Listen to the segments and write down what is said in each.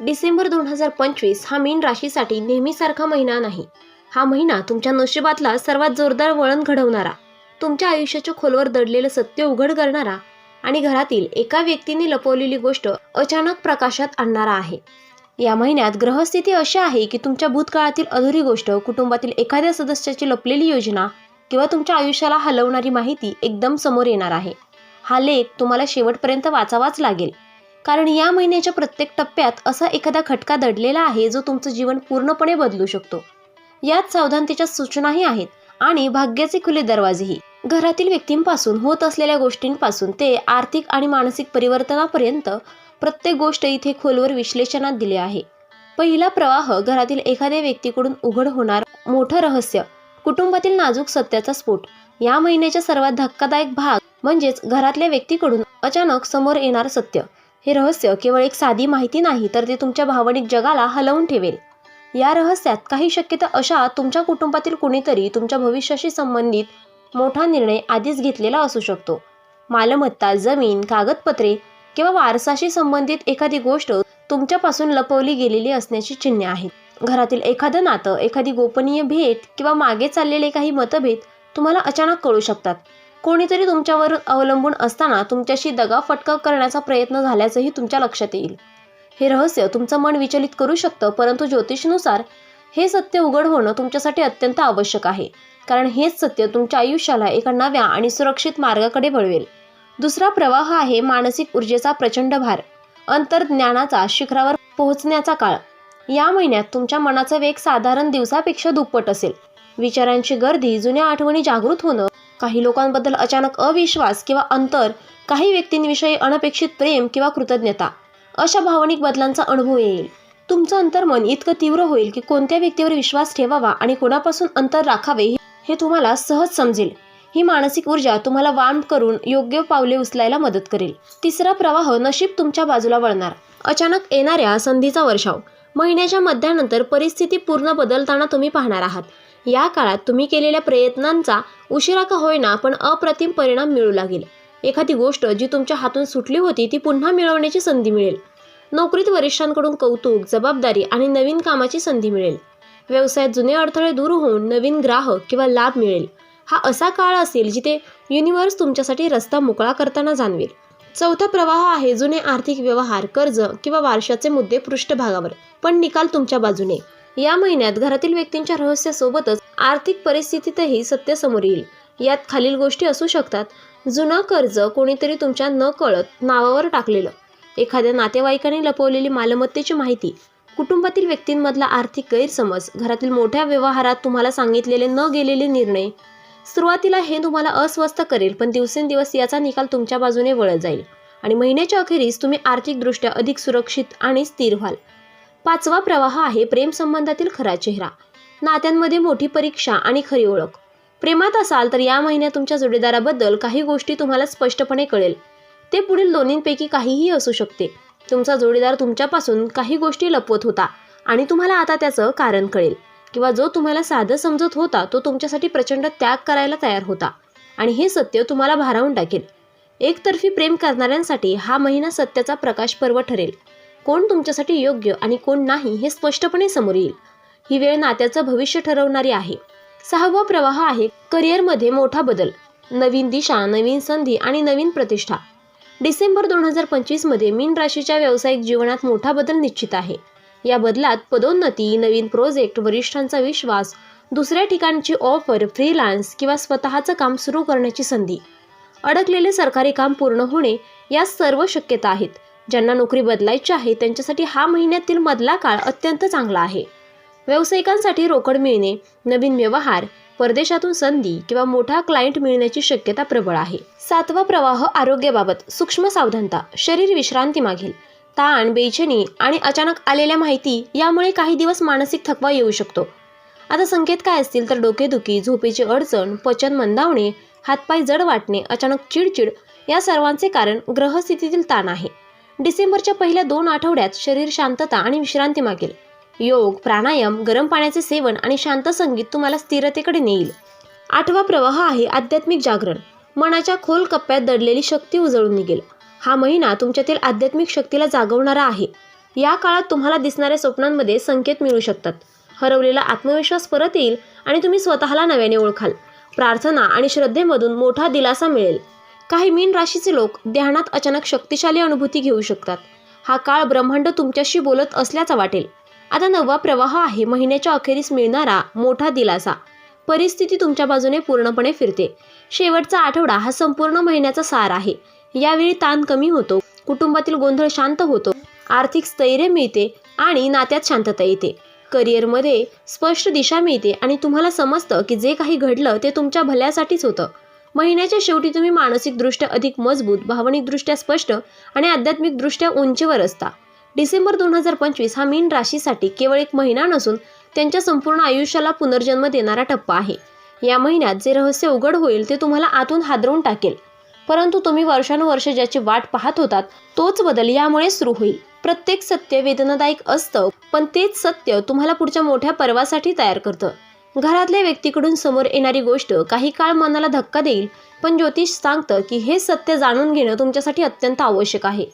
डिसेंबर दोन हजार पंचवीस हा मीन राशीसाठी नेहमीसारखा महिना नाही. हा महिना तुमच्या नशिबातला सर्वात जोरदार वळण घडवणारा तुमच्या आयुष्याच्या खोलवर दडलेलं सत्य उघड करणारा आणि घरातील एका व्यक्तीने लपवलेली गोष्ट अचानक प्रकाशात आणणारा आहे. या महिन्यात ग्रहस्थिती अशी आहे की तुमच्या भूतकाळातील अधुरी गोष्ट कुटुंबातील एखाद्या सदस्याची लपलेली योजना किंवा तुमच्या आयुष्याला हलवणारी माहिती एकदम समोर येणार आहे. हा लेख तुम्हाला शेवटपर्यंत वाचावाच लागेल. कारण या महिन्याच्या प्रत्येक टप्प्यात असा एखादा खटका दडलेला आहे जो तुमचं जीवन पूर्णपणे बदलू शकतो. यात सावधानतेच्या सूचनाही आहेत आणि भाग्याचे खुले दरवाजेही. घरातील व्यक्तींपासून होत असलेल्या गोष्टींपासून ते आर्थिक आणि मानसिक परिवर्तनापर्यंत प्रत्येक गोष्ट इथे खोलवर विश्लेषणात दिले आहे. पहिला प्रवाह घरातील एखाद्या व्यक्तीकडून उघड होणार मोठं रहस्य कुटुंबातील नाजूक सत्याचा स्फोट या महिन्याच्या सर्वात धक्कादायक भाग म्हणजेच घरातल्या व्यक्तीकडून अचानक समोर येणार सत्य. हे रहस्य केवळ एक साधी माहिती नाही तर ते तुमच्या भावनिक जगाला हलवून ठेवेल. या रहस्यात काही शक्यता अशा तुमच्या कुटुंबातील कुणीतरी तुमच्या भविष्याशी संबंधित मोठा निर्णय आधीच घेतलेला असू शकतो. मालमत्ता जमीन कागदपत्रे किंवा वारसाशी संबंधित एखादी गोष्ट तुमच्यापासून लपवली गेलेली असण्याची चिन्हे आहेत. घरातील एखादं नातं एखादी गोपनीय भेट किंवा मागे चाललेले काही मतभेद तुम्हाला अचानक कळू शकतात. कोणीतरी तुमच्यावर अवलंबून असताना तुमच्याशी दगा फटका करण्याचा प्रयत्न झाल्याचंही तुमच्या लक्षात येईल. हे रहस्य तुमचं मन विचलित करू शकतं परंतु ज्योतिषनुसार हे सत्य उघड होणं तुमच्यासाठी अत्यंत आवश्यक आहे. कारण हेच सत्य तुमच्या आयुष्याला एका नव्या आणि सुरक्षित मार्गाकडे वळवेल. दुसरा प्रवाह आहे मानसिक ऊर्जेचा प्रचंड भार. अंतर्ज्ञानाचा शिखरावर पोहोचण्याचा काळ. या महिन्यात तुमच्या मनाचा वेग साधारण दिवसापेक्षा दुप्पट असेल. विचारांची गर्दी जुन्या आठवणी जागृत होणं काही लोकांबद्दल अचानक अविश्वास किंवा अंतर काही व्यक्तींविषयी अनपेक्षित प्रेम किंवा कृतज्ञता अशा भावनिक बदलांचा अनुभव येईल. तुमचं अंतर्मन इतकं तीव्र होईल की कोणत्या व्यक्तीवर विश्वास ठेवावा आणि कोणापासून अंतर राखावे हे तुम्हाला सहज समजेल. ही मानसिक ऊर्जा तुम्हाला वाम करून योग्य पावले उचलायला मदत करेल. तिसरा प्रवाह नशीब तुमच्या बाजूला वळणार. अचानक येणाऱ्या संधीचा वर्षाव. महिन्याच्या मध्यानंतर परिस्थिती पूर्ण बदलताना तुम्ही पाहणार आहात. या काळात तुम्ही केलेल्या प्रयत्नांचा उशिरा का होईना पण अप्रतिम परिणाम मिळू लागेल. एखादी गोष्ट जी तुमच्या हातून सुटली होती ती पुन्हा मिळवण्याची संधी मिळेल. नोकरीत वरिष्ठांकडून कौतुक जबाबदारी आणि नवीन कामाची संधी मिळेल. व्यवसायात जुने अडथळे दूर होऊन नवीन ग्राहक किंवा लाभ मिळेल. हा असा काळ असेल जिथे युनिव्हर्स तुमच्यासाठी रस्ता मोकळा करताना जाणवेल. चौथा प्रवाह आहे जुने आर्थिक व्यवहार कर्ज किंवा वारशाचे मुद्दे पृष्ठभागावर. पण निकाल तुमच्या बाजूने. या महिन्यात घरातील व्यक्तींच्या रहस्यासोबतच आर्थिक परिस्थितीतही सत्य समोर येईल. यात खालील गोष्टी असू शकतात. जुनं कर्ज कोणीतरी तुमच्या न कळत नावावर टाकलेलं. एखाद्या नातेवाईकाने लपवलेली मालमत्तेची माहिती. कुटुंबातील व्यक्तींमधला आर्थिक गैरसमज. घरातील मोठ्या व्यवहारात तुम्हाला सांगितलेले न गेलेले निर्णय. सुरुवातीला हे तुम्हाला अस्वस्थ करेल पण दिवसेंदिवस याचा निकाल तुमच्या बाजूने वळत जाईल. आणि महिन्याच्या अखेरीस तुम्ही आर्थिकदृष्ट्या अधिक सुरक्षित आणि स्थिर व्हाल. पाचवा प्रवाह आहे प्रेम संबंधातील खरा चेहरा. नात्यांमध्ये मोठी परीक्षा आणि खरी ओळख. प्रेमात असाल तर या महिन्यात तुमच्या जोडीदाराबद्दल काही गोष्टी तुम्हाला स्पष्टपणे कळेल. ते पुढील दोन्हींपैकी काहीही असू शकते. तुमचा जोडीदार तुमच्यापासून काही गोष्टी लपवत होता आणि तुम्हाला आता त्याचं कारण कळेल किंवा जो तुम्हाला साधं समजत होता तो तुमच्यासाठी प्रचंड त्याग करायला तयार होता. आणि हे सत्य तुम्हाला भारावून टाकेल. एकतर्फी प्रेम करणाऱ्यांसाठी हा महिना सत्याचा प्रकाश पर्व ठरेल. कोण तुमच्यासाठी योग्य आणि कोण नाही हे स्पष्टपणे समोर येईल. ही वेळ नात्याचं भविष्य ठरवणारी आहे. सहावा प्रवाह आहे करिअरमध्ये मोठा बदल. नवीन दिशा नवीन संधी आणि नवीन प्रतिष्ठा. डिसेंबर दोन हजार पंचवीसमध्ये मीन राशीच्या व्यावसायिक जीवनात मोठा बदल निश्चित आहे. या बदलात पदोन्नती नवीन प्रोजेक्ट वरिष्ठांचा विश्वास दुसऱ्या ठिकाणची ऑफर फ्रीलान्स किंवा स्वतःचं काम सुरू करण्याची संधी. अडकलेले सरकारी काम पूर्ण होणे या सर्व शक्यता आहेत. ज्यांना नोकरी बदलायची आहे त्यांच्यासाठी हा महिन्यातील मधला काळ अत्यंत चांगला आहे. व्यावसायिकांसाठी रोकड मिळणे नवीन व्यवहार परदेशातून संधी किंवा मोठा क्लायंट मिळण्याची शक्यता प्रबळ आहे. सातवा प्रवाह आरोग्याबाबत सूक्ष्म सावधानता शरीर विश्रांती मागेल ताण बेचैनी आणि अचानक आलेल्या माहिती यामुळे काही दिवस मानसिक थकवा येऊ शकतो. आता संकेत काय असतील तर डोकेदुखी झोपेची अडचण पचन मंदावणे हातपाय जड वाटणे अचानक चिडचिड या सर्वांचे कारण ग्रहस्थितीतील ताण आहे. डिसेंबरच्या पहिल्या दोन आठवड्यात शरीर शांतता आणि विश्रांती मागेल. योग प्राणायाम गरम पाण्याचे सेवन आणि शांत संगीत तुम्हाला स्थिरतेकडे नेईल. आठवा प्रवाह आहे आध्यात्मिक जागरण. मनाच्या खोल कप्प्यात दडलेली शक्ती उजळून निघेल. हा महिना तुमच्यातील आध्यात्मिक शक्तीला जागवणारा आहे. या काळात तुम्हाला दिसणाऱ्या स्वप्नांमध्ये संकेत मिळू शकतात. हरवलेला आत्मविश्वास परत येईल आणि तुम्ही स्वतःला नव्याने ओळखाल. प्रार्थना आणि श्रद्धेमधून मोठा दिलासा मिळेल. काही मीन राशीचे लोक ध्यानात अचानक शक्तिशाली अनुभूती घेऊ शकतात. हा काळ ब्रह्मांड तुमच्याशी बोलत असल्याचा वाटेल. आता नवा प्रवाह आहे. महिन्याच्या अखेरीस मिळणारा मोठा दिलासा. परिस्थिती तुमच्या बाजूने पूर्णपणे फिरते. शेवटचा आठवडा हा संपूर्ण महिन्याचा सार आहे. यावेळी ताण कमी होतो. कुटुंबातील गोंधळ शांत होतो. आर्थिक स्थैर्य मिळते आणि नात्यात शांतता येते. करिअरमध्ये स्पष्ट दिशा मिळते आणि तुम्हाला समजतं की जे काही घडलं ते तुमच्या भल्यासाठीच होतं. महिन्याच्या शेवटी तुम्ही मानसिकदृष्ट्या अधिक मजबूत भावनिकदृष्ट्या स्पष्ट आणि आध्यात्मिकदृष्ट्या उंचीवर असता. डिसेंबर दोन हजार पंचवीस हा मीन राशीसाठी केवळ एक महिना नसून त्यांच्या संपूर्ण आयुष्याला पुनर्जन्म देणारा टप्पा आहे. या महिन्यात जे रहस्य उघड होईल ते तुम्हाला आतून हादरवून टाकेल. परंतु तुम्ही वर्षानुवर्ष ज्याची वाट पाहत होतात तोच बदल यामुळे सुरू होईल. प्रत्येक सत्य वेदनादायक असतं पण तेच सत्य तुम्हाला पुढच्या मोठ्या पर्वासाठी तयार करतं. घरातल्या व्यक्तीकडून समोर येणारी गोष्ट काही काळ मनाला धक्का देईल पण ज्योतिष सांगतं की हे सत्य जाणून घेणं तुमच्यासाठी अत्यंत आवश्यक आहे.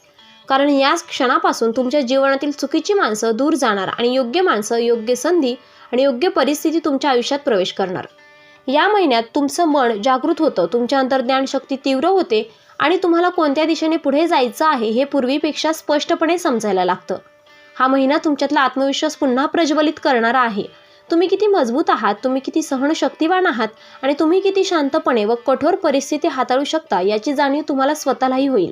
कारण याच क्षणापासून तुमच्या जीवनातील चुकीची माणसं दूर जाणार आणि योग्य माणसं योग्य संधी आणि योग्य परिस्थिती तुमच्या आयुष्यात प्रवेश करणार. या महिन्यात तुमचं मन जागृत होतं तुमच्या अंतर्ज्ञान शक्ती तीव्र होते आणि तुम्हाला कोणत्या दिशेने पुढे जायचं आहे हे पूर्वीपेक्षा स्पष्टपणे समजायला लागतं. हा महिना तुमच्यातला आत्मविश्वास पुन्हा प्रज्वलित करणारा आहे. तुम्ही किती मजबूत आहात तुम्ही किती सहनशक्तिवान आहात आणि तुम्ही किती शांतपणे व कठोर परिस्थिती हाताळू शकता याची जाणीव तुम्हाला स्वतःलाही होईल.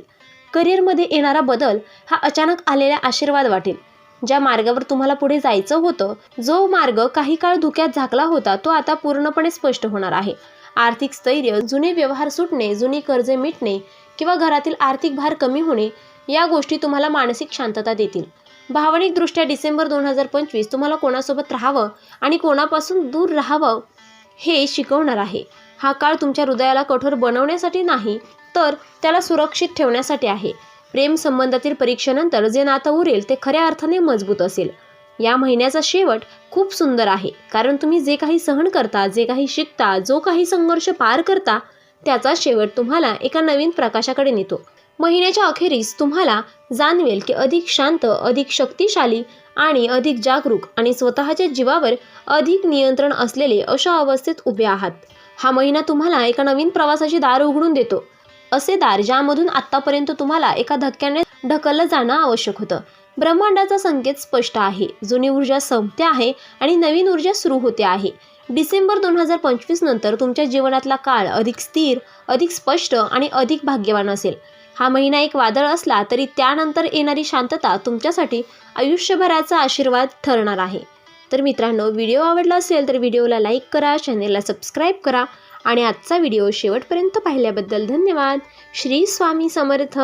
करिअरमध्ये येणारा बदल हा अचानक आलेला आशीर्वाद वाटेल. ज्या मार्गावर तुम्हाला पुढे जायचं होतं जो मार्ग काही काळ धुक्यात झाकला होता तो आता पूर्णपणे स्पष्ट होणार आहे. आर्थिक स्थैर्य जुने व्यवहार सुटणे जुनी कर्जे मिटणे किंवा घरातील आर्थिक भार कमी होणे या गोष्टी तुम्हाला मानसिक शांतता देतील. भावनिकदृष्ट्या डिसेंबर दोन हजार पंचवीस तुम्हाला कोणासोबत राहावं आणि कोणापासून दूर राहावं हे शिकवणार आहे. हा काळ तुमच्या हृदयाला कठोर बनवण्यासाठी नाही तर त्याला सुरक्षित ठेवण्यासाठी आहे. प्रेम संबंधातील परीक्षेनंतर जे नातं उरेल ते खऱ्या अर्थाने मजबूत असेल. या महिन्याचा शेवट खूप सुंदर आहे कारण तुम्ही जे काही सहन करता जे काही शिकता जो काही संघर्ष पार करता त्याचा शेवट तुम्हाला एका नवीन प्रकाशाकडे नेतो. महिन्याच्या अखेरीस तुम्हाला जाणवेल की अधिक शांत अधिक शक्तिशाली आणि अधिक जागरूक आणि स्वतःच्या जीवावर अधिक नियंत्रण असलेले अशा अवस्थेत उभे आहात. हा महिना तुम्हाला एका नवीन प्रवासाची दार उघडून देतो. असे दार ज्यामधून आत्तापर्यंत तुम्हाला एका धक्क्याने ढकललं जाणं आवश्यक होतं. ब्रह्मांडाचा संकेत स्पष्ट आहे. जुनी ऊर्जा संपते आहे आणि नवीन ऊर्जा सुरू होते आहे. डिसेंबर दोन हजार पंचवीस नंतर तुमच्या जीवनातला काळ अधिक स्थिर अधिक स्पष्ट आणि अधिक भाग्यवान असेल. हा महिना एक वादळ असला तरी त्यानंतर येणारी शांतता तुमच्यासाठी आयुष्यभराचा आशीर्वाद ठरणार आहे. तर मित्रांनो व्हिडिओ आवडला असेल तर व्हिडिओला लाईक करा चॅनेलला सबस्क्राईब करा आणि आजचा व्हिडिओ शेवटपर्यंत पाहिल्याबद्दल धन्यवाद. श्री स्वामी समर्थ.